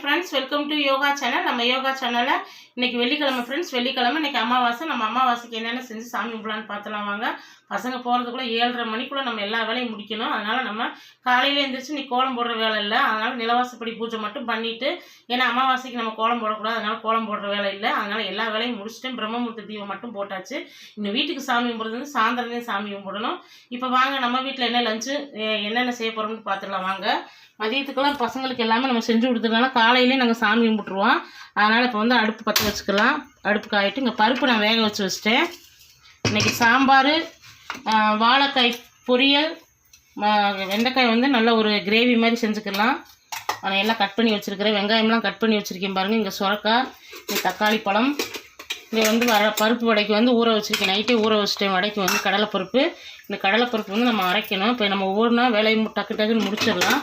Friends welcome to yoga channel நம்ம யோகா சேனலில் இன்னைக்கு வெள்ளிக்கிழமை ஃப்ரெண்ட்ஸ் வெள்ளிக்கிழமை இன்னைக்கு அமாவாசை. நம்ம அமாவாசைக்கு என்னென்ன செஞ்சு சாமி கும்பிடலான்னு பார்த்துலாம் வாங்க. பசங்க போகிறதுக்குள்ளே ஏழரை மணிக்குள்ளே நம்ம எல்லா வேலையும் முடிக்கணும். அதனால் நம்ம காலையில் எழுந்திரிச்சு நீ கோலம் போடுற வேலை இல்லை. அதனால் நிலவாசப்படி பூஜை மட்டும் பண்ணிவிட்டு ஏன்னா அமாவாசைக்கு நம்ம கோலம் போடக்கூடாது. அதனால் கோலம் போடுற வேலை இல்லை. அதனால் எல்லா வேலையும் முடிச்சுட்டு பிரம்மமூர்த்தி தீபம் மட்டும் போட்டாச்சு. இன்னும் வீட்டுக்கு சாமி கும்பிட்றது வந்து சாயந்தரமே சாமி கும்பிடணும். இப்போ வாங்க நம்ம வீட்டில் என்ன லஞ்சு என்னென்ன செய்ய போகிறோம்னு பார்த்துடலாம் வாங்க. மதியத்துக்கெல்லாம் பசங்களுக்கு எல்லாமே நம்ம செஞ்சு கொடுத்துருனால காலையிலே நாங்கள் சாமி கும்பிட்ருவோம் அதனால் இப்போ வந்து அடுப்பு பற்ற வச்சுக்கலாம். அடுப்பு காயிட்டு இங்கே பருப்பு நான் வேக வச்சு வச்சிட்டேன். இன்றைக்கி சாம்பார் வாழைக்காய் பொரியல் வெண்டைக்காய் வந்து நல்ல ஒரு கிரேவி மாதிரி செஞ்சுக்கலாம். அதை எல்லாம் கட் பண்ணி வச்சுருக்கிறேன். வெங்காயம்லாம் கட் பண்ணி வச்சுருக்கேன் பாருங்கள் இங்கே சுரக்காய் இங்கே தக்காளி பழம் இங்கே வந்து வர பருப்பு வடைக்கு வந்து ஊற வச்சுருக்கேன். நைட்டே ஊற வச்சுட்டேன். வடைக்கு வந்து கடலைப்பருப்பு. இந்த கடலைப்பருப்பு வந்து நம்ம அரைக்கணும். இப்போ நம்ம ஒவ்வொன்றா வேலையை டக்கு டக்குன்னு முடிச்சிடலாம்.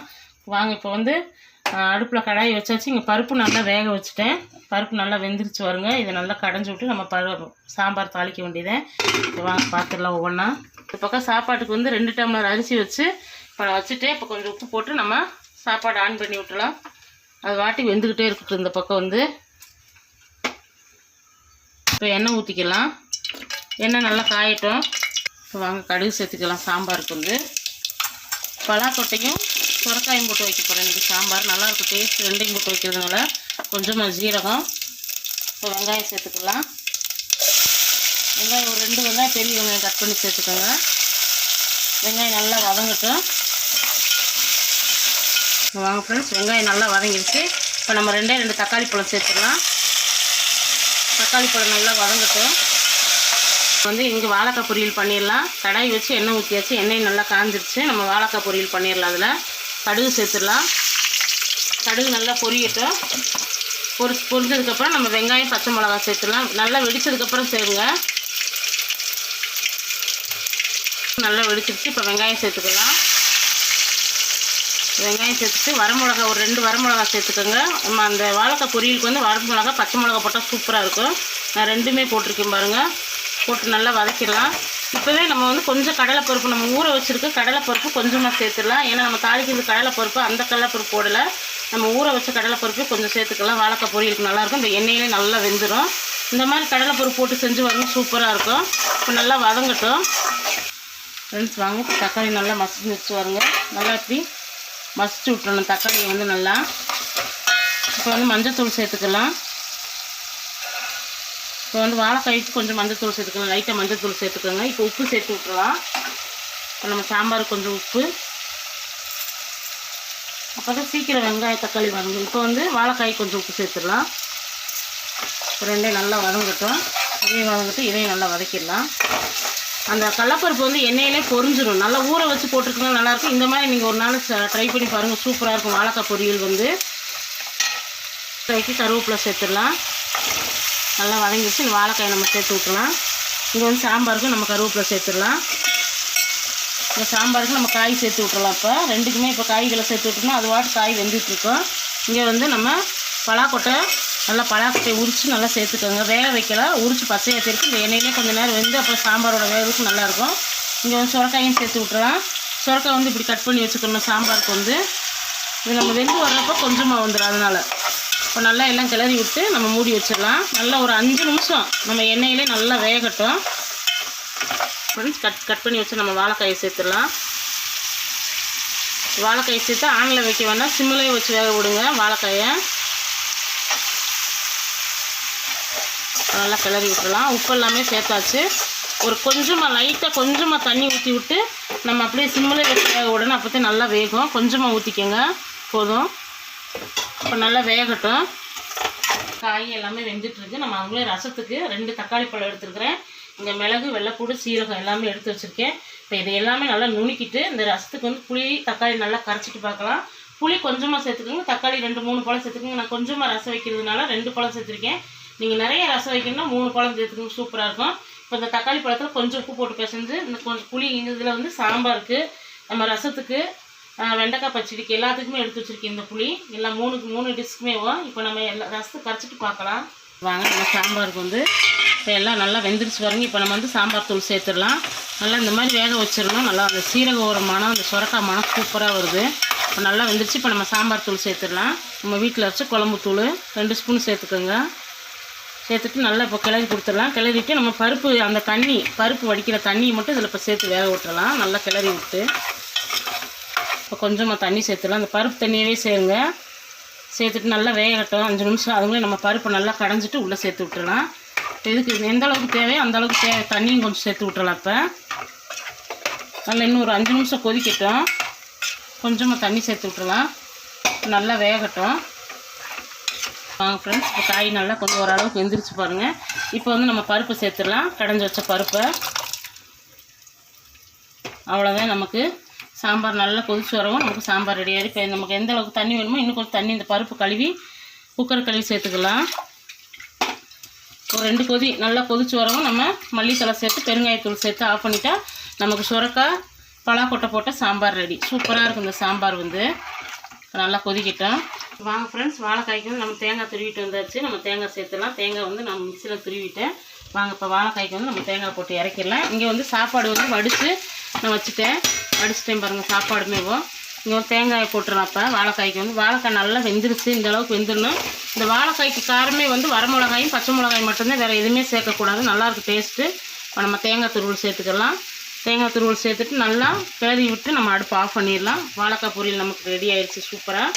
வாங்க இப்போ வந்து அடுப்பில் கடாயை வச்சாச்சு. இங்கே பருப்பு நல்லா வேக வச்சுட்டேன். பருப்பு நல்லா வெந்துருச்சு வருங்க இதை நல்லா கடைஞ்சி விட்டு நம்ம பரு சாம்பார் தாளிக்க வேண்டியதை வாங்க பார்த்துடலாம் ஒவ்வொன்றா இந்த பக்கம் சாப்பாட்டுக்கு வந்து ரெண்டு டம்ளர் அரிசி வச்சு இப்போ நான் வச்சுட்டேன். இப்போ கொஞ்சம் உப்பு போட்டு நம்ம சாப்பாடு ஆன் பண்ணி விட்டலாம் அது வாட்டி வெந்துக்கிட்டே இருக்கட்டும் இந்த பக்கம் வந்து. இப்போ எண்ணெய் ஊற்றிக்கலாம் எண்ணெய் நல்லா காயட்டும். இப்போ வாங்க கடுகு சேர்த்துக்கலாம் சாம்பாருக்கு வந்து. பலாக்கொட்டையும் சுரக்காயும் போட்டு வைக்க போகிறேன் இன்றைக்கி சாம்பார். நல்லாயிருக்கும் டேஸ்ட் ரெண்டையும் போட்டு வைக்கிறதுனால கொஞ்சமாக ஜீரகம் இப்போ வெங்காயம் சேர்த்துக்கலாம். வெங்காயம் ஒரு ரெண்டு வெங்காயம் பெரிய வெங்காயம் கட் பண்ணி சேர்த்துக்கோங்க. வெங்காயம் நல்லா வதங்கட்டும். வாங்க ஃப்ரெண்ட்ஸ் வெங்காயம் நல்லா வதங்கிடுச்சு இப்போ நம்ம ரெண்டே ரெண்டு தக்காளி பழம் சேர்த்துக்கலாம் தக்காளி பழம் நல்லா வதங்கட்டும். வந்து இங்கே வாழைக்காய் பொரியல் பண்ணிடலாம். கடாய் வச்சு எண்ணெய் ஊற்றியாச்சு எண்ணெய் நல்லா காஞ்சிருச்சு. நம்ம வாழைக்காய் பொரியல் பண்ணிடலாம் அதில். கடுகு சேர்த்துடலாம். கடுகு நல்லா பொரியட்டும். பொரி பொரிஞ்சதுக்கப்புறம் நம்ம வெங்காயம் பச்சை மிளகாய் சேர்த்துடலாம். நல்லா வெடித்ததுக்கப்புறம் சேருங்க. நல்லா வெடிச்சிருச்சு. இப்போ வெங்காயம் சேர்த்துக்கலாம். வெங்காயம் சேர்த்துட்டு வரமிளகா ஒரு ரெண்டு வரமிளகா சேர்த்துக்கோங்க. நம்ம அந்த வாழைக்காய் பொரியலுக்கு வந்து வரமிளகா பச்சை மிளகா போட்டால் சூப்பராக இருக்கும். நான் ரெண்டுமே போட்டிருக்கேன் பாருங்கள் போட்டு நல்லா வதக்கிடலாம். இப்போவே நம்ம வந்து கொஞ்சம் கடலைப்பருப்பு நம்ம ஊற வச்சுருக்க கடலைப்பருப்பு கொஞ்சமாக சேர்த்துடலாம். ஏன்னா நம்ம தாளிக்கிறது கடலைப்பருப்பு அந்த கடலைப்பருப்பு போடலை. நம்ம ஊற வச்ச கடலைப்பருப்பு கொஞ்சம் சேர்த்துக்கலாம். வாழைக்காய் பொரியலுக்கு நல்லாயிருக்கும் இந்த எண்ணெயிலே நல்லா வெந்துடும் இந்த மாதிரி கடலைப்பருப்பு போட்டு செஞ்சு வரணும் சூப்பராக இருக்கும். இப்போ நல்லா வதங்கட்டும். ஃப்ரெண்ட்ஸ் வாங்க. தக்காளி நல்லா மசிச்சு வச்சு வருங்க நல்லா இப்படி மசிச்சு விட்டுறணும். தக்காளியை வந்து நல்லா. இப்போ வந்து மஞ்சத்தூள் சேர்த்துக்கலாம். இப்போ வந்து வாழைக்காய்க்கு கொஞ்சம் மஞ்சத்தூள் சேர்த்துக்கலாம் லைட்டாக மஞ்சத்தூள் சேர்த்துக்கோங்க. இப்போ உப்பு சேர்த்து விட்டுறலாம். இப்போ நம்ம சாம்பாருக்கு கொஞ்சம் உப்பு. அப்போ தான் சீக்கிரம் வெங்காயம் தக்காளி வதங்கும். இப்போ வந்து வாழைக்காய் கொஞ்சம் உப்பு சேர்த்துடலாம். இப்போ ரெண்டையும் நல்லா வதங்கட்டும். இதையும் வதங்கிட்டு இதையும் நல்லா வதக்கிடலாம். அந்த கடலப்பருப்பு வந்து எண்ணெயிலே பொரிஞ்சிடும் நல்லா ஊற வச்சு போட்டிருக்கீங்க நல்லாயிருக்கும் இந்த மாதிரி நீங்கள் ஒரு நாள் ட்ரை பண்ணி பாருங்கள் சூப்பராக இருக்கும் வாழைக்காய் பொரியல் வந்து. ட்ரைக்கு கருவேப்பிலை சேர்த்துடலாம். நல்லா வதங்கிடுச்சு. இந்த வாழைக்காய் நம்ம சேர்த்து விட்டுலாம் இங்கே வந்து சாம்பாருக்கு நம்ம கருவேப்பிலை சேர்த்துடலாம். இந்த சாம்பாருக்கு நம்ம காய் சேர்த்து விட்டுறலாம் இப்போ. ரெண்டுக்குமே இப்போ காய்களை சேர்த்து விட்டோம்னா அது வாட்டு காய் வெந்துட்டுருக்கோம் இங்கே வந்து நம்ம பலாக்கொட்டை நல்லா பலாக்கொட்டையை உரித்து நல்லா சேர்த்துக்கோங்க. வேக வைக்கலாம் உரித்து பச்சையாக சேர்த்து இந்த எண்ணெயிலே கொஞ்சம் நேரம் வெந்து அப்புறம் சாம்பாரோட வேகத்துக்கு நல்லாயிருக்கும் இங்கே வந்து சுரக்காயும் சேர்த்து விட்டுறலாம் சுரக்காய் வந்து இப்படி கட் பண்ணி வச்சுக்கணும் சாம்பாருக்கு வந்து. இது நம்ம வெந்து வர்றப்போ கொஞ்சமாக வந்துடும் அதனால். இப்போ நல்லா எல்லாம் கிளறி விட்டு நம்ம மூடி வச்சிடலாம். நல்லா ஒரு அஞ்சு நிமிஷம் நம்ம எண்ணெயிலே நல்லா வேகட்டும். ஃப்ரெண்ட்ஸ் கட் கட் பண்ணி வச்சு நம்ம வாழைக்காயை சேர்த்துடலாம். வாழைக்காயை சேர்த்து ஆனில் வைக்க வேணாம் சிம்மிலே வச்சு வேக விடுங்க வாழைக்காயை. நல்லா கிளறி விட்டுடலாம். உப்பு எல்லாமே சேர்த்தாச்சு. ஒரு கொஞ்சமாக லைட்டாக கொஞ்சமாக தண்ணி ஊற்றி விட்டு நம்ம அப்படியே சிம்மிலே வச்சு வேக விடணும். அப்போ நல்லா வேகும். கொஞ்சமாக ஊற்றிக்கோங்க போதும். இப்போ நல்லா வேகட்டும். காய் எல்லாமே வெந்துட்டுருக்கு. நம்ம அவங்களே ரசத்துக்கு ரெண்டு தக்காளி பழம் எடுத்துருக்குறேன். இங்கே மிளகு வெள்ளைப்பூடு சீரகம் எல்லாமே எடுத்து வச்சுருக்கேன். இப்போ இது எல்லாமே நல்லா நுணுக்கிட்டு இந்த ரசத்துக்கு வந்து புளி தக்காளி நல்லா கரைச்சிட்டு பார்க்கலாம். புளி கொஞ்சமாக சேர்த்துக்கோங்க. தக்காளி ரெண்டு மூணு பழம் சேர்த்துக்கோங்க. நான் கொஞ்சமாக ரசம் வைக்கிறதுனால ரெண்டு பழம் சேர்த்துருக்கேன். நீங்கள் நிறைய ரசம் வைக்கணும்னா மூணு பழம் சேர்த்துக்கோங்க. சூப்பராக இருக்கும். இப்போ இந்த தக்காளி பழத்தில் கொஞ்சம் உப்பு போட்டு பிசைஞ்சு இந்த கொஞ்சம் புளி இதில் வந்து சாம்பாருக்கு நம்ம ரசத்துக்கு வெண்டைக்காய் பச்சடிக்கு எல்லாத்துக்குமே எடுத்து வச்சுருக்கேன் இந்த புளி. எல்லாம் மூணுக்கு மூணு டிஷ்க்குமே இப்போ நம்ம எல்லா ரசத்தை கரைச்சிட்டு பார்க்கலாம். வாங்க நம்ம சாம்பாருக்கு வந்து இப்போ எல்லாம் நல்லா வெந்துருச்சு வரங்க இப்போ நம்ம வந்து சாம்பார் தூள் சேர்த்துடலாம். நல்லா இந்த மாதிரி வேக வச்சிடணும். நல்லா அந்த சீரக ஒரு மனம் அந்த சுரக்காய் மனம் சூப்பராக வருது. இப்போ நல்லா வெந்துருச்சு. இப்போ நம்ம சாம்பார் தூள் சேர்த்துடலாம். நம்ம வீட்டில் வச்சு குழம்பு தூள் ரெண்டு ஸ்பூன் சேர்த்துக்கோங்க. சேர்த்துட்டு நல்லா இப்போ கிளறி கொடுத்துடலாம். கிளறிட்டு நம்ம பருப்பு அந்த தண்ணி பருப்பு வடிக்கிற தண்ணியை மட்டும் இதில் இப்போ சேர்த்து வேக விட்டுறலாம் நல்லா கிளறி விட்டு. இப்போ கொஞ்சமாக தண்ணி சேர்த்துடலாம். அந்த பருப்பு தண்ணியவே சேருங்க. சேர்த்துட்டு நல்லா வேகட்டும். அஞ்சு நிமிஷம் அதுங்களே நம்ம பருப்பை நல்லா கடைஞ்சிட்டு உள்ளே சேர்த்து விட்டுடலாம் இப்போ இதுக்கு எந்த அளவுக்கு தேவையோ அந்த அளவுக்கு தேவை. தண்ணியும் கொஞ்சம் சேர்த்து விட்டுறலாம் இப்போ. நல்லா இன்னும் ஒரு அஞ்சு நிமிஷம் கொதிக்கட்டும். கொஞ்சமாக தண்ணி சேர்த்து விட்டுலாம் நல்லா வேகட்டும். வாங்க ஃப்ரெண்ட்ஸ் இப்போ காய் நல்லா கொஞ்சம் ஓரளவுக்கு எந்திரிச்சு பாருங்கள் இப்போ வந்து நம்ம பருப்பு சேர்த்துடலாம். கடைஞ்சி வச்ச பருப்பை. அவ்வளோதான் நமக்கு சாம்பார் நல்லா கொதிச்சு வரவும் நமக்கு சாம்பார் ரெடி ஆகிடும் இப்போ நமக்கு எந்த அளவுக்கு தண்ணி வேணுமோ இன்னும் கொஞ்சம் தண்ணி இந்த பருப்பு கழுவி குக்கர் கழுவி சேர்த்துக்கலாம். ஒரு ரெண்டு கொதி நல்லா கொதிச்சு வரவும் நம்ம மல்லித்தலை சேர்த்து பெருங்காயத்தூள் சேர்த்து ஆஃப் பண்ணிட்டா நமக்கு சுரக்காய் பலாக்கொட்டை போட்ட சாம்பார் ரெடி சூப்பராக இருக்கும் இந்த சாம்பார் வந்து. நல்லா கொதிக்கிட்டோம். வாங்க ஃப்ரெண்ட்ஸ் வாழைக்காய்க்கு வந்து நம்ம தேங்காய் துருவிட்டு வந்தாச்சு. நம்ம தேங்காய் சேர்த்துலாம் தேங்காய் வந்து நம்ம மிக்சியில் துருவிட்டேன். வாங்க இப்போ வாழைக்காய்க்கு வந்து நம்ம தேங்காய் போட்டு இறக்கிடலாம். இங்கே வந்து சாப்பாடு வந்து வடித்து நான் வச்சுட்டேன். அடிச்சிட்டேன் பாருங்கள் சாப்பாடுமேவும் இங்கே ஒரு தேங்காயை போட்டுறலாம் அப்போ வாழைக்காய்க்கு வந்து. வாழைக்காய் நல்லா வெந்துருச்சு இந்த அளவுக்கு வெந்துடணும். இந்த வாழைக்காய்க்கு காரமே வந்து வரமிளகாயும் பச்சை மிளகாயும் மட்டும்தான் வேறு எதுவுமே சேர்க்கக்கூடாது. நல்லாயிருக்கு டேஸ்ட்டு இப்போ நம்ம தேங்காய் துருவல் சேர்த்துக்கலாம். தேங்காய் துருவல் சேர்த்துட்டு நல்லா கிளறி விட்டு நம்ம அடுப்பு ஆஃப் பண்ணிடலாம். வாழைக்காய் பொரியல் நமக்கு ரெடி ஆயிடுச்சு சூப்பராக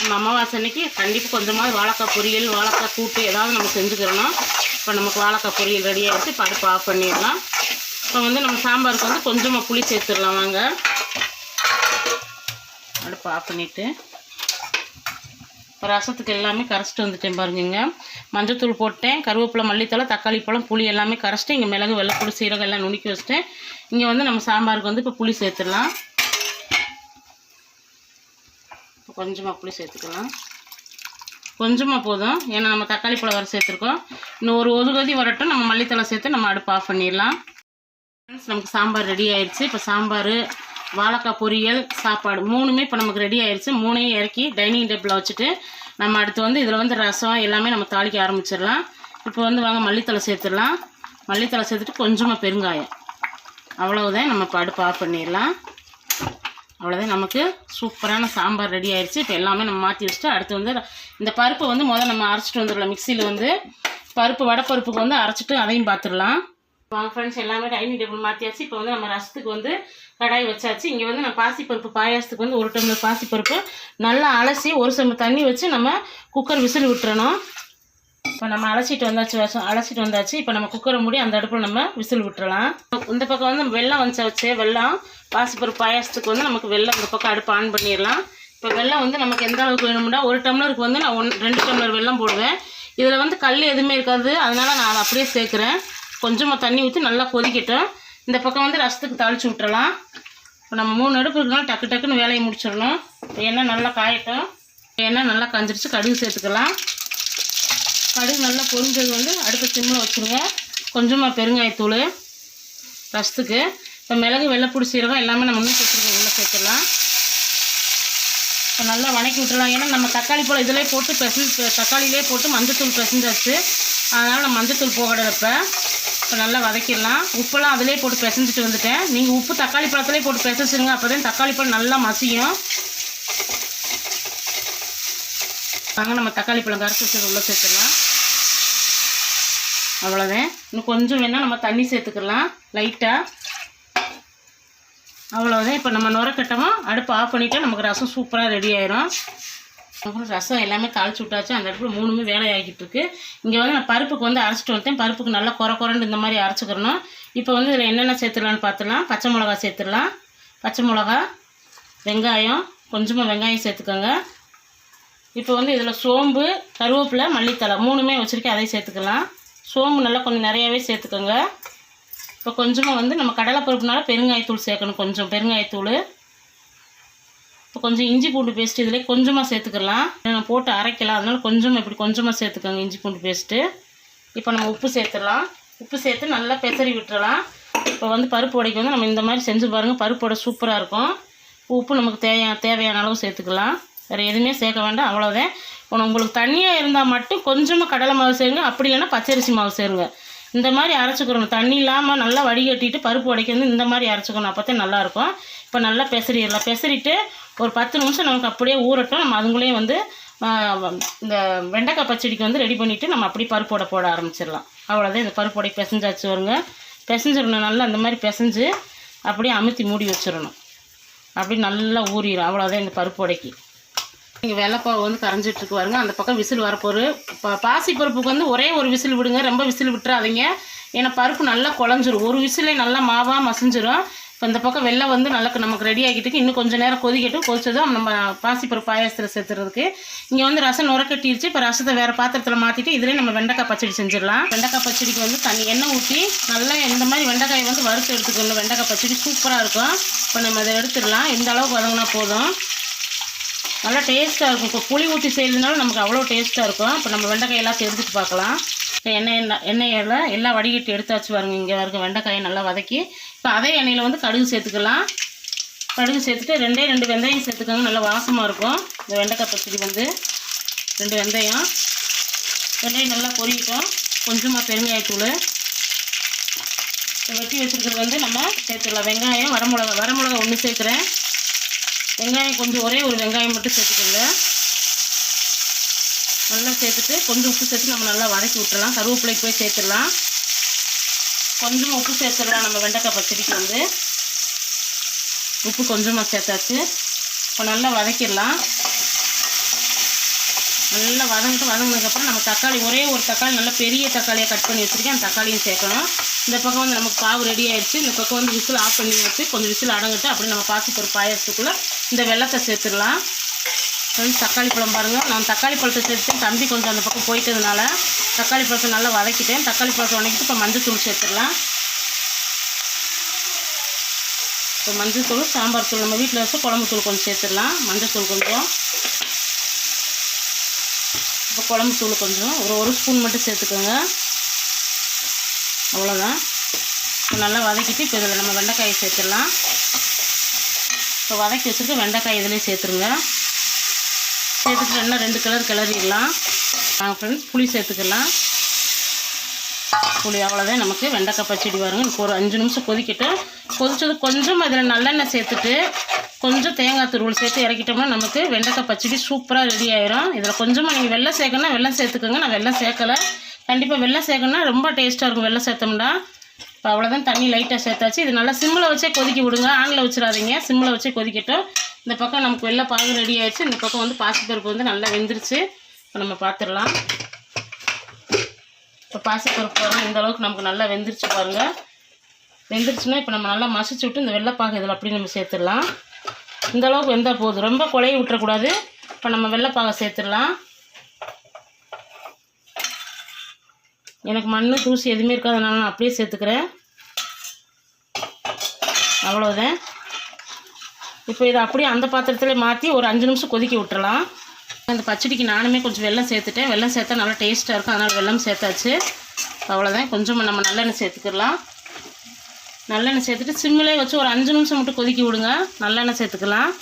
நம்ம அமாவாசை அன்னைக்கு கண்டிப்பாக கொஞ்சமாக வாழைக்காய் பொரியல் வாழைக்காய் கூட்டு ஏதாவது நம்ம செஞ்சுக்கிறணும். இப்போ நமக்கு வாழைக்காய் பொரியல் ரெடி ஆகிடுச்சு இப்போ அடுப்பு ஆஃப் பண்ணிடலாம். இப்போ வந்து நம்ம சாம்பாருக்கு வந்து கொஞ்சமாக புளி சேர்த்துடலாம் வாங்க. அடுப்பு ஆஃப் பண்ணிவிட்டு இப்போ ரசத்துக்கு எல்லாமே கரைச்சிட்டு வந்துட்டேன் பாருங்கங்க. மஞ்சத்தூள் போட்டேன் கருவேப்பிலை மல்லித்தலை தக்காளி பழம் புளி எல்லாமே கரைச்சிட்டு இங்கே மிளகு வெள்ளைப்பூடி சீரகம் எல்லாம் நுணுக்கி வச்சிட்டேன் இங்கே வந்து நம்ம சாம்பாருக்கு வந்து இப்போ புளி சேர்த்துடலாம். இப்போ கொஞ்சமாக புளி சேர்த்துக்கலாம். கொஞ்சமாக போதும். ஏன்னா நம்ம தக்காளி பழம் வர சேர்த்துருக்கோம். இன்னும் ஒரு ஒரு கொதி வரட்டும். நம்ம மல்லித்தலை சேர்த்து நம்ம அடுப்பு ஆஃப் பண்ணிடலாம். ஃப்ரெண்ட்ஸ் நமக்கு சாம்பார் ரெடி ஆயிடுச்சு இப்போ சாம்பார் வாழைக்காய் பொரியல் சாப்பாடு மூணுமே இப்போ நமக்கு ரெடி ஆயிடுச்சு மூணையும் இறக்கி டைனிங் டேபிளில் வச்சுட்டு நம்ம அடுத்து வந்து இதில் வந்து ரசம் எல்லாமே நம்ம தாளிக்க ஆரம்பிச்சிடலாம். இப்போ வந்து வாங்க மல்லித்தலை சேர்த்துடலாம். மல்லித்தலை சேர்த்துட்டு கொஞ்சமாக பெருங்காயம். அவ்வளவுதான் நம்ம இப்போ அடுப்பு ஆஃப் பண்ணிடலாம். அவ்வளோதான் நமக்கு சூப்பரான சாம்பார் ரெடி ஆயிடுச்சு இப்போ எல்லாமே நம்ம மாற்றி வச்சுட்டு அடுத்து வந்து இந்த பருப்பை வந்து முதல்ல நம்ம அரைச்சிட்டு வந்துடலாம். மிக்சியில் வந்து பருப்பு வடைப்பருப்புக்கு வந்து அரைச்சிட்டு அதையும் பார்த்துடலாம் வாங்க ஃப்ரெண்ட்ஸ் எல்லாமே டைனிங் டேபிள் மாற்றியாச்சு இப்போ வந்து நம்ம ரசத்துக்கு வந்து கடாய் வச்சாச்சு. இங்கே வந்து நான் பாசிப்பருப்பு பாயாசத்துக்கு வந்து ஒரு டம்ளர் பாசிப்பருப்பு. நல்லா அலசி ஒரு செம்பு தண்ணி வச்சு நம்ம குக்கர் விசில் விட்டுறணும். இப்போ நம்ம அலசிட்டு வந்தாச்சு வசம் அலசிட்டு வந்தாச்சு. இப்போ நம்ம குக்கரை மூடி அந்த அடுப்பில் நம்ம விசில் விட்டுறலாம். இந்த பக்கம் வந்து வெள்ளம் வந்துச்சு வெள்ளம் பாசிப்பருப்பு பாயாசத்துக்கு வந்து நமக்கு வெள்ளம் இந்த பக்கம் அடுப்பு ஆன் பண்ணிடலாம். இப்போ வெள்ளம் வந்து நமக்கு எந்த அளவுக்கு வேணும்னா ஒரு டம்ளருக்கு வந்து நான் ஒன் ரெண்டு டம்ளர் வெள்ளம் போடுவேன். இதில் வந்து கல் எதுவுமே இருக்காது. அதனால நான் அதை அப்படியே சேர்க்குறேன். கொஞ்சமாக தண்ணி ஊற்றி நல்லா கொதிக்கட்டும். இந்த பக்கம் வந்து ரசத்துக்கு தாளித்து விட்டுறலாம். இப்போ நம்ம மூணு அடுப்பு இருக்கனால டக்கு டக்குன்னு வேலையை முடிச்சிடணும். எண்ணெய் நல்லா காயட்டும். எண்ணெய் நல்லா காஞ்சிருச்சு கடுகு சேர்த்துக்கலாம். கடுகு நல்லா பொரிஞ்சது வந்து அடுப்பு சிம்மில் வச்சுருங்க. கொஞ்சமாக பெருங்காயத்தூள் ரசத்துக்கு. இப்போ மிளகு வெள்ளைப்பூடி சீரகம் எல்லாமே நம்ம இன்னும் சேர்த்துருக்கோம் உள்ளே சேர்த்துடலாம். இப்போ நல்லா வணக்கி விட்டுலாம் ஏன்னா நம்ம தக்காளி பழம் இதிலே போட்டு பெசஞ்சு தக்காளியிலே போட்டு மஞ்சத்தூள் பெசஞ்சாச்சு. அதனால் நான் மஞ்சத்தூள் போகடப்போ இப்போ நல்லா வதக்கிடலாம். உப்பெல்லாம் அதிலே போட்டு பிசைஞ்சிட்டு வந்துட்டேன். நீங்கள் உப்பு தக்காளி பழத்திலே போட்டு பிசைச்சிருங்க அப்போ தான் தக்காளி பழம் நல்லா மசியும். வாங்க நம்ம தக்காளி பழம் கரைச்சி வச்சது உள்ளே சேர்த்துடலாம். அவ்வளோதான் இன்னும் கொஞ்சம் வேணால் நம்ம தண்ணி சேர்த்துக்கலாம். லைட்டாக அவ்வளோதான் இப்போ நம்ம நுரக்கட்டமாக அடுப்பு ஆஃப் பண்ணிவிட்டால் நமக்கு ரசம் சூப்பராக ரெடி ஆயிரும். அப்புறம் ரசம் எல்லாமே தாளிச்சு விட்டாச்சு. அந்த இடத்துல மூணுமே வேலையாகிட்டு இருக்கு இங்கே வந்து நான் பருப்புக்கு வந்து அரைச்சிட்டு வந்துட்டேன். பருப்புக்கு நல்லா குறை குறைன்னு இந்த மாதிரி அரைச்சிக்கிறணும். இப்போ வந்து இதில் என்னென்ன சேர்த்துடலான்னு பார்த்துலாம் பச்சை மிளகா சேர்த்துடலாம். பச்சை மிளகா வெங்காயம் கொஞ்சமாக வெங்காயம் சேர்த்துக்கோங்க. இப்போ வந்து இதில் சோம்பு கருவேப்பிலை மல்லித்தலை மூணுமே வச்சுருக்கேன். அதையும் சேர்த்துக்கலாம். சோம்பு நல்லா கொஞ்சம் நிறையாவே சேர்த்துக்கோங்க. இப்போ கொஞ்சமாக வந்து நம்ம கடலைப்பருப்புனால பெருங்காயத்தூள் சேர்க்கணும். கொஞ்சம் பெருங்காயத்தூள். இப்போ கொஞ்சம் இஞ்சி பூண்டு பேஸ்ட் இதில் கொஞ்சமாக சேர்த்துக்கலாம். நான் போட்டு அரைக்கலாம். அதனால கொஞ்சமாக இப்படி கொஞ்சமாக சேர்த்துக்கோங்க இஞ்சி பூண்டு பேஸ்ட்டு இப்போ நம்ம உப்பு சேர்த்துடலாம். உப்பு சேர்த்து நல்லா பெசரி விட்டுறலாம். இப்போ வந்து பருப்பு உடைக்கு வந்து நம்ம இந்த மாதிரி செஞ்சு பாருங்கள் பருப்பு உடை சூப்பராக இருக்கும். உப்பு நமக்கு தேவையான தேவையான அளவு சேர்த்துக்கலாம். வேறு எதுவுமே சேர்க்க வேண்டாம். அவ்வளோதான் இப்போ உங்களுக்கு தண்ணியாக இருந்தால் மட்டும் கொஞ்சமாக கடலை மாவு சேருங்க. அப்படி இல்லைன்னா பச்சரிசி மாவு சேருங்க. இந்த மாதிரி அரைச்சிக்கிறணும் தண்ணி இல்லாமல் நல்லா வடிகட்டிட்டு பருப்பு உடைக்கு வந்து இந்த மாதிரி அரைச்சிக்கணும். அப்போ தான் நல்லாயிருக்கும் இப்போ நல்லா பெசரிடலாம் பெசரிட்டு ஒரு பத்து நிமிஷம் நமக்கு அப்படியே ஊறட்டும். நம்ம அதுங்களையும் வந்து இந்த வெண்டைக்காய் பச்சடிக்கு வந்து ரெடி பண்ணிவிட்டு நம்ம அப்படி பருப்போட போட ஆரம்பிச்சிடலாம். அவ்வளோதான் இந்த பருப்போடை பிசைஞ்சாச்சு வருங்க பிசைஞ்சிடணும். நல்லா அந்த மாதிரி பிசைஞ்சு அப்படியே அமுத்தி மூடி வச்சிடணும். அப்படி நல்லா ஊறிடும் அவ்வளோதான் இந்த பருப்போடைக்கு. இங்கே வெள்ளைப்பாவு வந்து கரைஞ்சிட்ருக்கு வருங்க அந்த பக்கம் விசில் வரப்போரு இப்போ பாசி பருப்புக்கு வந்து ஒரே ஒரு விசில் விடுங்க. ரொம்ப விசில் விட்டுறாதீங்க. ஏன்னா பருப்பு நல்லா குழஞ்சிரும். ஒரு விசிலே நல்லா மாவாக மசிஞ்சிரும். இப்போ இந்த பக்கம் வெள்ளை வந்து நல்லா நமக்கு ரெடி ஆகிட்டு இன்னும் கொஞ்சம் நேரம் கொதிக்கட்டும். கொதிச்சதும் நம்ம பாசி பாயசத்தில் பாயாசத்தில் சேர்த்துறதுக்கு. இங்கே வந்து ரசம் நுரக்கட்டிடுச்சு இப்போ ரசத்தை வேறு பாத்திரத்தில் மாற்றிட்டு இதிலே நம்ம வெண்டைக்காய் பச்சடி செஞ்சிடலாம். வெண்டைக்காய் பச்சடிக்கு வந்து தண்ணி எண்ணெய் ஊற்றி நல்லா இந்த மாதிரி வெண்டைக்காயை வந்து வறுத்து எடுத்துக்கணும். வெண்டைக்காய் பச்சடி சூப்பராக இருக்கும். இப்போ நம்ம அதை எடுத்துடலாம். இந்த அளவுக்கு வதங்கினா போதும். நல்லா டேஸ்ட்டாக இருக்கும். இப்போ புளி ஊற்றி செய்யறதுனால நமக்கு அவ்வளோ டேஸ்ட்டாக இருக்கும். இப்போ நம்ம வெண்டைக்காயெல்லாம் எல்லாத்தையும் பார்க்கலாம். இப்போ எண்ணெய் எண்ணெய் எண்ணெயில் எல்லாம் வடிகட்டி எடுத்தாச்சு பாருங்க. இங்கே வரைக்கும் வெண்டைக்காயை நல்லா வதக்கி இப்போ அதே எண்ணெயில் வந்து கடுகு சேர்த்துக்கலாம். கடுகு சேர்த்துட்டு ரெண்டே ரெண்டு வெந்தயம் சேர்த்துக்கோங்க. நல்லா வாசமாக இருக்கும். இந்த வெண்டைக்காய் பச்சடி வந்து ரெண்டு வெந்தயம். வெந்தயம் நல்லா பொரியட்டும். கொஞ்சமாக பெருங்காயத்தூள். இப்போ வெட்டி வச்சுருக்கிறது வந்து நம்ம சேர்த்துக்கலாம். வெங்காயம் வரமிளகா வரமிளகா ஒன்று சேர்க்குறேன். வெங்காயம் கொஞ்சம் ஒரே ஒரு வெங்காயம் மட்டும் சேர்த்துக்கோங்க. நல்லா சேர்த்துட்டு கொஞ்சம் உப்பு சேர்த்து நம்ம நல்லா வதக்கி விட்டுறலாம். கருவேப்பிலைக்கு போய் சேர்த்துடலாம். கொஞ்சமாக உப்பு சேர்த்துடலாம். நம்ம வெண்டைக்காய் பச்சடிக்கு வந்து. உப்பு கொஞ்சமாக சேர்த்தாச்சு. இப்போ நல்லா வதக்கிடலாம். நல்லா வதங்கிட்டு வதங்கினதுக்கப்புறம் நம்ம தக்காளி ஒரே ஒரு தக்காளி நல்லா பெரிய தக்காளியை கட் பண்ணி வச்சுருக்கேன். அந்த தக்காளியும் சேர்க்கணும். இந்த பக்கம் வந்து நமக்கு பாவு ரெடி ஆயிடுச்சு. இந்த பக்கம் வந்து விசில் ஆஃப் பண்ணி வச்சு கொஞ்சம் விசில் அடங்கிட்டு அப்படி நம்ம பாசிப்பருப்பு பாயசத்துக்குள்ளே இந்த வெள்ளத்தை சேர்த்துடலாம். வந்து தக்காளி பழம் பாருங்கள் நான் தக்காளி பழத்தை சேர்த்து தம்பி கொஞ்சம் அந்த பக்கம் போயிட்டதுனால தக்காளி பழத்தை நல்லா வதக்கிட்டேன். தக்காளி பழத்தை வதக்கிட்டு இப்போ மஞ்சள் தூள் சேர்த்துடலாம். இப்போ மஞ்சள் தூள் சாம்பார் தூள் நம்ம வீட்டில் வச்சு குழம்பு தூள் கொஞ்சம் சேர்த்துடலாம். மஞ்சள் தூள் கொஞ்சம். இப்போ குழம்பு தூள் கொஞ்சம். ஒரு ஒரு ஸ்பூன் மட்டும் சேர்த்துக்கோங்க. அவ்வளோதான் இப்போ நல்லா வதக்கிட்டு இப்போ இதில் நம்ம வெண்டைக்காயை சேர்த்துடலாம். இப்போ வதக்கி வச்சுட்டு வெண்டைக்காய் இதிலே சேர்த்துருங்க. சேர்த்துட்டு நல்லா ரெண்டு கலர் கிளறிடலாம். ஃப்ரெண்ட்ஸ் புளி சேர்த்துக்கலாம். புளி அவ்வளோதான் நமக்கு வெண்டைக்காய் பச்சடி வருங்க இப்போ ஒரு அஞ்சு நிமிஷம் கொதிக்கட்டும். கொதிச்சது கொஞ்சம் அதில் நல்லெண்ணெய் சேர்த்துட்டு கொஞ்சம் தேங்காய் துருவல் சேர்த்து இறக்கிட்டோம்னா நமக்கு வெண்டைக்காய் பச்சடி சூப்பராக ரெடி ஆயிரும். இதில் கொஞ்சமாக நீங்கள் வெள்ளம் சேர்க்கணும்னா வெள்ளம் சேர்த்துக்கோங்க. நான் வெள்ளம் சேர்க்கலை. கண்டிப்பாக வெள்ளம் சேர்க்கணும்னா ரொம்ப டேஸ்ட்டாக இருக்கும் வெள்ளம் சேர்த்தோம்னா. இப்போ அவ்வளோதான் தண்ணி லைட்டாக சேர்த்தாச்சு. இது நல்லா சிம்மில் வச்சே கொதிக்க விடுங்க. ஆனில் வச்சிடாதீங்க. சிம்மில் வச்சே கொதிக்கட்டும். இந்த பக்கம் நமக்கு வெள்ளை பாகு ரெடி ஆயிடுச்சு. இந்த பக்கம் வந்து பாசிப்பருப்பு வந்து நல்லா வெந்துருச்சு. இப்போ நம்ம பார்த்துடலாம் இப்போ பாசிப்பருப்பு பாருங்கள் இந்த அளவுக்கு நமக்கு நல்லா வெந்துருச்சு பாருங்கள் வெந்துருச்சுன்னா இப்போ நம்ம நல்லா மசிச்சு விட்டு இந்த வெள்ளைப்பாகு இதில் அப்படியே நம்ம சேர்த்துடலாம். இந்த அளவுக்கு வெந்தால் போதும். ரொம்ப குழைய விட்டுறக்கூடாது. இப்போ நம்ம வெள்ளைப்பாகை சேர்த்துடலாம். எனக்கு மண் தூசி எதுவுமே இருக்காதனால நான் அப்படியே சேர்த்துக்கிறேன். அவ்வளோதான் இப்போ இதை அப்படியே அந்த பாத்திரத்தில் மாற்றி ஒரு அஞ்சு நிமிஷம் கொதிக்க விட்டுறலாம். அந்த பச்சடிக்கு நானுமே கொஞ்சம் வெள்ளம் சேர்த்துட்டேன். வெள்ளம் சேர்த்தா நல்லா டேஸ்ட்டாக இருக்கும். அதனால் வெல்லம் சேர்த்தாச்சு. அவ்வளோதான் கொஞ்சமாக நம்ம நல்லெண்ணெய் சேர்த்துக்கலாம். நல்லெண்ணெய் சேர்த்துட்டு சிம்மிலே வச்சு ஒரு அஞ்சு நிமிஷம் மட்டும் கொதிக்க விடுங்க. நல்லெண்ணெய் சேர்த்துக்கலாம்.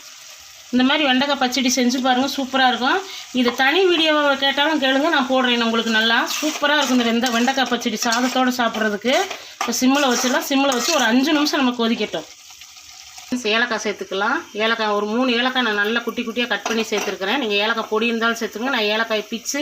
இந்த மாதிரி வெண்டைக்காய் பச்சடி செஞ்சு பாருங்கள் சூப்பராக இருக்கும். இது தனி வீடியோவை கேட்டாலும் கேளுங்க. நான் போடுறேன். உங்களுக்கு நல்லா சூப்பராக இருக்கும். இந்த வெந்த வெண்டைக்காய் பச்சடி சாதத்தோடு சாப்பிட்றதுக்கு. இப்போ சிம்மில் வச்சிடலாம். சிம்மில் வச்சு ஒரு அஞ்சு நிமிஷம் நம்ம கொதிக்கட்டும். ஏலக்காய் சேர்த்துக்கலாம். ஏலக்காய் ஒரு மூணு ஏலக்காய் நான் நல்லா குட்டி குட்டியாக கட் பண்ணி சேர்த்துருக்கிறேன். நீங்கள் ஏலக்காய் பொடி இருந்தாலும் சேர்த்துங்க நான் ஏலக்காய் பிச்சு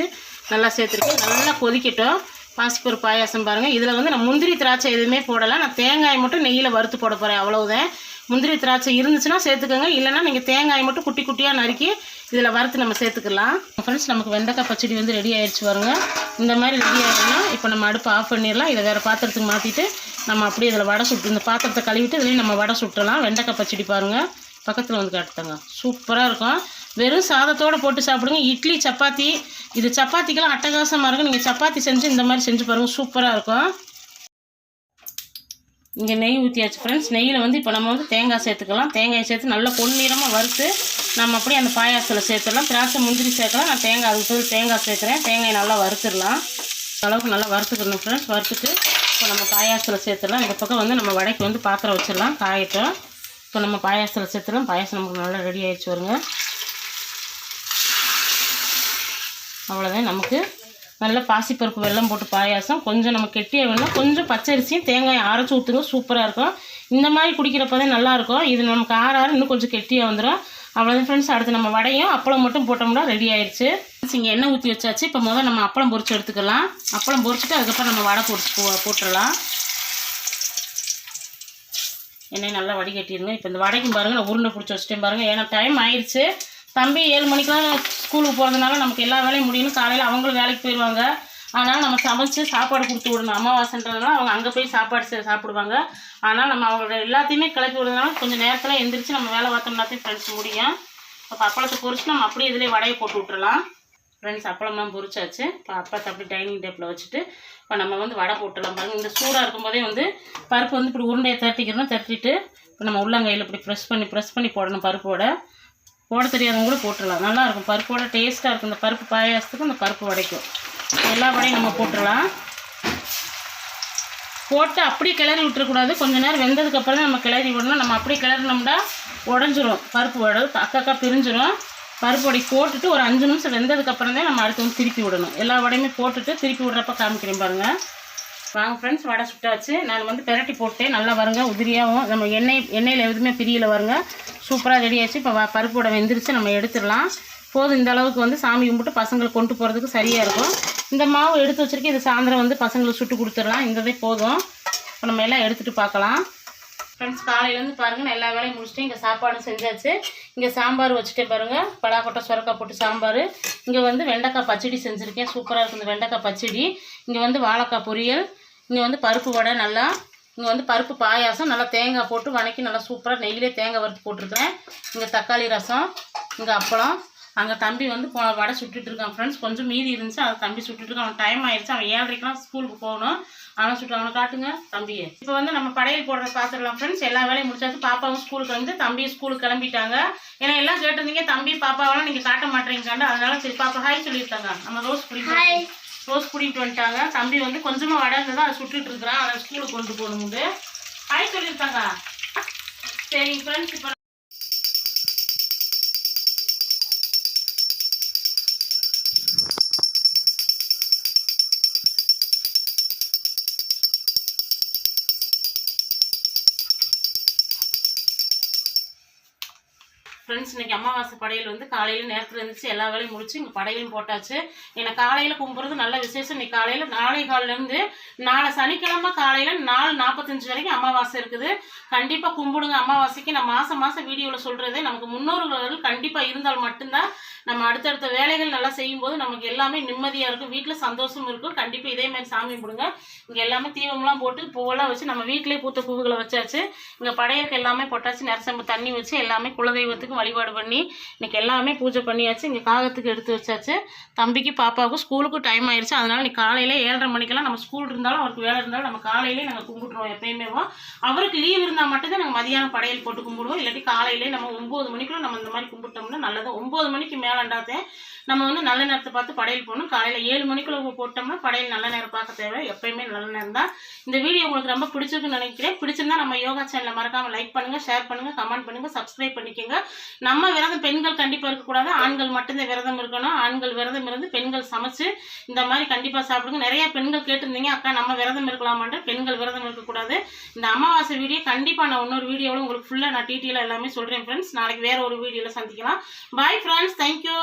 நல்லா சேர்த்துருக்கேன். நல்லா கொதிக்கட்டும். பாசிப்பருப்பு பாயாசம் பாருங்கள் இதில் வந்து நான் முந்திரி திராட்சை எதுவுமே போடலை. நான் தேங்காய் மட்டும் நெய்யில் வறுத்து போட போகிறேன் அவ்வளவுதான். முந்திரி திராட்சை இருந்துச்சுன்னா சேர்த்துக்கோங்க. இல்லைன்னா நீங்கள் தேங்காய் மட்டும் குட்டி குட்டியாக நறுக்கி இதில் வறுத்து நம்ம சேர்த்துக்கலாம். ஃப்ரெண்ட்ஸ் நமக்கு வெண்டைக்காய் பச்சடி வந்து ரெடி ஆயிடுச்சு வருங்க இந்த மாதிரி ரெடி ஆகிடும்னா இப்போ நம்ம அடுப்பு ஆஃப் பண்ணிடலாம். இதை வேறு பாத்திரத்துக்கு மாற்றிட்டு நம்ம அப்படியே இதில் வடை சுட்டு இந்த பாத்திரத்தை கழுவிட்டு இதுலேயும் நம்ம வடை சுட்டலாம். வெண்டைக்காய் பச்சடி பாருங்கள் பக்கத்தில் வந்து காட்டுத்தாங்க சூப்பராக இருக்கும். வெறும் சாதத்தோடு போட்டு சாப்பிடுங்க. இட்லி சப்பாத்தி இது சப்பாத்திக்கெல்லாம் அட்டகாசமாக இருக்கும். நீங்கள் சப்பாத்தி செஞ்சு இந்த மாதிரி செஞ்சு பாருங்கள் சூப்பராக இருக்கும். இங்கே நெய் ஊற்றியாச்சு ஃப்ரெண்ட்ஸ் நெய்யில் வந்து இப்போ நம்ம வந்து தேங்காய் சேர்த்துக்கலாம். தேங்காய் சேர்த்து நல்லா பொன்னிறமாக வறுத்து நம்ம அப்படியே அந்த பாயாசத்தில் சேர்த்துடலாம். திராட்சை முந்திரி சேர்க்கலாம். நான் தேங்காய் அதுக்கு பதில் தேங்காய் சேர்க்குறேன். தேங்காய் நல்லா வறுத்துடலாம். அளவுக்கு நல்லா வறுத்துக்கணும் ஃப்ரெண்ட்ஸ் வறுத்துட்டு இப்போ நம்ம பாயாசத்தில் சேர்த்துடலாம். இந்த பக்கம் வந்து நம்ம வடைக்கு வந்து பாத்திரம் வச்சிடலாம். காயட்டும். இப்போ நம்ம பாயாசத்தில் சேர்த்துடலாம். பாயாசம் நமக்கு நல்லா ரெடி ஆகிடுச்சு வருங்க அவ்வளோதான் நமக்கு நல்ல பாசிப்பருப்பு வெள்ளம் போட்டு பாயாசம். கொஞ்சம் நம்ம கெட்டியாக வேணும் கொஞ்சம் பச்சரிசியும் தேங்காயை அரைச்சி ஊற்றுங்க சூப்பராக இருக்கும். இந்த மாதிரி குடிக்கிறப்ப தான் நல்லாயிருக்கும் இது நமக்கு ஆற இன்னும் கொஞ்சம் கெட்டியாக வந்துடும் அவ்வளோதான் ஃப்ரெண்ட்ஸ் அடுத்து நம்ம வடையும் அப்பளம் மட்டும் போட்டோம்னா ரெடி ஆயிடுச்சு இங்கே எண்ணெய் ஊற்றி வச்சாச்சு. இப்போ முதல்ல நம்ம அப்பளம் பொறிச்சு எடுத்துக்கலாம். அப்பளம் பொறிச்சிட்டு அதுக்கப்புறம் நம்ம வடை பொறிச்சு போ போட்டுடலாம். எண்ணெய் நல்லா வடிகட்டிடுங்க. இப்போ இந்த வடைக்கும் பாருங்கள் நான் உருண்டை பிடிச்சி வச்சுட்டேன் பாருங்கள் ஏன்னா டைம் ஆயிடுச்சு தம்பி ஏழு மணிக்கெலாம் ஸ்கூலுக்கு போகிறதுனால நமக்கு எல்லா வேலையும் முடியணும். காலையில் அவங்களும் வேலைக்கு போயிடுவாங்க. ஆனால் நம்ம சமைச்சு சாப்பாடு கொடுத்து விடணும். அமாவாசைன்றதுனால அவங்க அங்கே போய் சாப்பாடு சாப்பிடுவாங்க. ஆனால் நம்ம அவங்களோட எல்லாத்தையுமே கிளப்பி விடுறதுனால கொஞ்சம் நேரத்தில் எந்திரிச்சு நம்ம வேலை பார்த்தோம்னாத்தையும் ஃப்ரெண்ட்ஸ் முடியும். இப்போ அப்பளத்தை பொரிச்சு நம்ம அப்படியே இதிலே வடையை போட்டு விட்டுறலாம். ஃப்ரெண்ட்ஸ் அப்பளம்லாம் பொரிச்சாச்சு. இப்போ அப்பளத்தை அப்படி டைனிங் டேபிளில் வச்சுட்டு இப்போ நம்ம வந்து வடை போட்டுடலாம் பாருங்க. இந்த சூடாக இருக்கும்போதே வந்து பருப்பு வந்து இப்படி உருண்டையை தட்டிக்கிறோம் தட்டிட்டு இப்போ நம்ம உள்ளங்கையில் இப்படி ப்ரெஸ் பண்ணி ப்ரெஸ் பண்ணி போடணும் பருப்போட. போட தெரியாதவங்க கூட போட்டுடலாம். நல்லாயிருக்கும். பருப்போட டேஸ்ட்டாக இருக்கும். இந்த பருப்பு பாயாசத்துக்கு இந்த பருப்பு வடைக்கும். எல்லா வடையும் நம்ம போட்டுடலாம். போட்டு அப்படியே கிளறி விட்டுறக்கூடாது. கொஞ்ச நேரம் வெந்ததுக்கப்புறம் தான் நம்ம கிளறி விடணும். நம்ம அப்படியே கிளறினோம்னா உடஞ்சிரும். பருப்பு வடை அக்காக்கா பிரிஞ்சிரும். பருப்பு வடை போட்டுட்டு ஒரு அஞ்சு நிமிஷம் வெந்ததுக்கப்புறம் தான் நம்ம அடுத்து வந்து திருப்பி விடணும். எல்லா வடையுமே போட்டுட்டு திருப்பி விடுறப்ப காமிக்கிறேன் பாருங்கள் வாங்க ஃப்ரெண்ட்ஸ் வடை சுட்டாச்சு நான் வந்து பெரட்டி போட்டு நல்லா வருங்க உதிரியாகவும் நம்ம எண்ணெய் எண்ணெயில் எதுவுமே பிரியல வருங்க. சூப்பராக ரெடி ஆச்சு. இப்போ பருப்போட பருப்பு வெந்துருச்சு நம்ம எடுத்துடலாம். போதும் இந்த அளவுக்கு வந்து சாமி கும்பிட்டு பசங்களை கொண்டு போகிறதுக்கு சரியாக இருக்கும். இந்த மாவு எடுத்து வச்சுருக்கேன். இது சாயந்தரம் வந்து பசங்களுக்கு சுட்டு கொடுத்துடலாம். இந்ததே போதும். இப்போ நம்ம எல்லாம் எடுத்துகிட்டு பார்க்கலாம். ஃப்ரெண்ட்ஸ் காலையிலேருந்து பாருங்கள் நான் எல்லா வேலையும் முடிச்சுட்டு இங்கே சாப்பாடும் செஞ்சாச்சு. இங்கே சாம்பார் வச்சுட்டேன் பாருங்கள் பலாக்கொட்டை சுரக்காய் போட்டு சாம்பார். இங்கே வந்து வெண்டைக்காய் பச்சடி செஞ்சுருக்கேன். சூப்பராக இருக்கும் இந்த வெண்டைக்காய் பச்சடி. இங்கே வந்து வாழைக்காய் பொரியல். இங்கே வந்து பருப்பு வடை நல்லா இங்கே வந்து பருப்பு பாயாசம் நல்லா தேங்காய் போட்டு வணக்கி நல்லா சூப்பராக நெய்யிலே தேங்காய் வறுத்து போட்டிருக்கிறேன். இங்கே தக்காளி ரசம் இங்கே அப்பளம். அங்கே தம்பி வந்து போ வடை சுட்டுட்டு இருக்கான் ஃப்ரெண்ட்ஸ் கொஞ்சம் மீதி இருந்துச்சு அதை தம்பி சுட்டுட்ருக்கான் அவன் டைம் ஆயிடுச்சு அவன் ஏழரைக்கெலாம் ஸ்கூலுக்கு போகணும். அவனை சுட்டு அவனை காட்டுங்க தம்பியை. இப்போ வந்து நம்ம படையல் போடுற பார்த்துடலாம் ஃப்ரெண்ட்ஸ் எல்லா வேலையும் முடிச்சாச்சு. பாப்பாவும் ஸ்கூலுக்கு வந்து தம்பியும் ஸ்கூலுக்கு கிளம்பிட்டாங்க. ஏன்னா எல்லாம் கேட்டிருந்தீங்க தம்பி பாப்பாவெல்லாம் நீங்கள் காட்ட மாட்டேங்காண்டு அதனால சரி பாப்பா ஹாய் சொல்லியிருக்காங்க. நம்ம ரோஸ் பிடிக்கும் ரோஸ் கூட்டிகிட்டு வந்துட்டாங்க. தம்பி வந்து கொஞ்சமாக வடை தான் அதை சுட்டுட்டு இருக்கிறான். அதை ஸ்கூலுக்கு கொண்டு போகணுங்க ஹாய் சொல்லியிருக்காங்க. சரி ஃப்ரெண்ட்ஸ் இப்போ ஃப்ரெண்ட்ஸ் இன்னைக்கு அமாவாசை படையல் வந்து காலையில் நேரத்தில் இருந்துச்சு. எல்லா வேலையும் முடிச்சு இங்கே படையலும் போட்டாச்சு. ஏன்னா காலையில் கும்பிட்றது நல்ல விசேஷம். இன்றைக்கி காலையில் நாளை காலிலேருந்து நாளை சனிக்கிழமை காலையில் நாலு நாற்பத்தஞ்சு வரைக்கும் அமாவாசை இருக்குது. கண்டிப்பாக கும்பிடுங்க. அமாவாசைக்கு நான் மாதம் மாதம் வீடியோவில் சொல்கிறது நமக்கு முன்னோர்கள் கண்டிப்பாக இருந்தால் மட்டும்தான் நம்ம அடுத்தடுத்த வேலைகள் நல்லா செய்யும்போது நமக்கு எல்லாமே நிம்மதியாக இருக்கும். வீட்டில் சந்தோஷம் இருக்கும். கண்டிப்பாக இதே மாதிரி சாமி கும்பிடுங்க. இங்கே எல்லாமே தீபம்லாம் போட்டு பூவெல்லாம் வச்சு நம்ம வீட்டிலே பூத்த பூவுகளை வச்சாச்சு. இங்கே படையலுக்கு எல்லாமே பொட்டாச்சு. நரசம்பு தண்ணி வச்சு எல்லாமே குலதெய்வத்துக்கு வழிபாடு பண்ணி இன்னைக்கு எல்லாமே பூஜை பண்ணியாச்சு. இங்கே காகத்துக்கு எடுத்து வச்சாச்சு. தம்பிக்கு பாப்பாவுக்கும் ஸ்கூலுக்கும் டைம் ஆயிடுச்சு அதனால் இன்னைக்கு காலையில் ஏழரை மணிக்கெல்லாம் நம்ம ஸ்கூல் இருந்தாலும் அவருக்கு வேலை இருந்தாலும் நம்ம காலையிலே நாங்கள் கும்பிட்டுருவோம் எப்பயுமே. அவருக்கு லீவ் இருந்தால் மட்டும்தான் நாங்கள் மதியானம் படையல் போட்டு கும்பிடுவோம். இல்லாட்டி காலையிலே நம்ம ஒம்பது மணிக்குள்ள நம்ம இந்த மாதிரி கும்பிட்டோம்னா நல்லது. ஒம்பது மணிக்கு மேலாண்டாதே நம்ம வந்து நல்ல நேரத்தை பார்த்து படையல் போகணும் காலையில் ஏழு மணிக்குள்ள போட்டோம்னா படையல் நல்ல நேரம் பார்க்க தேவை. எப்பயுமே நல்ல நேரம் தான். இந்த வீடியோ உங்களுக்கு ரொம்ப பிடிச்சிருக்குன்னு நினைக்கிறேன். பிடிச்சிருந்தா நம்ம யோகா சேனலை மறக்காமல் லைக் பண்ணுங்கள் ஷேர் பண்ணுங்கள் கமெண்ட் பண்ணுங்கள் சப்ஸ்கிரைப் பண்ணிக்கோங்க. நம்ம விரதம் பெண்கள் கண்டிப்பாக இருக்கக்கூடாது. ஆண்கள் மட்டும்தான் விரதம் இருக்கணும். ஆண்கள் விரதம் இருந்து பெண்கள் சமைச்சு இந்த மாதிரி கண்டிப்பாக சாப்பிடுங்க. நிறைய பெண்கள் கேட்டிருந்தீங்க அக்கா அக்கா நம்ம விரதம் இருக்கலாமான்ட்டு பெண்கள் விரதம் இருக்கக்கூடாது. இந்த அமாவாசை வீடியோ கண்டிப்பாக நான் இன்னொரு வீடியோவில் உங்களுக்கு ஃபுல்லாக நான் டீட்டெயிலாக எல்லாமே சொல்கிறேன் ஃப்ரெண்ட்ஸ் நாளைக்கு வேற ஒரு வீடியோவில் சந்திக்கலாம். Bye friends thank you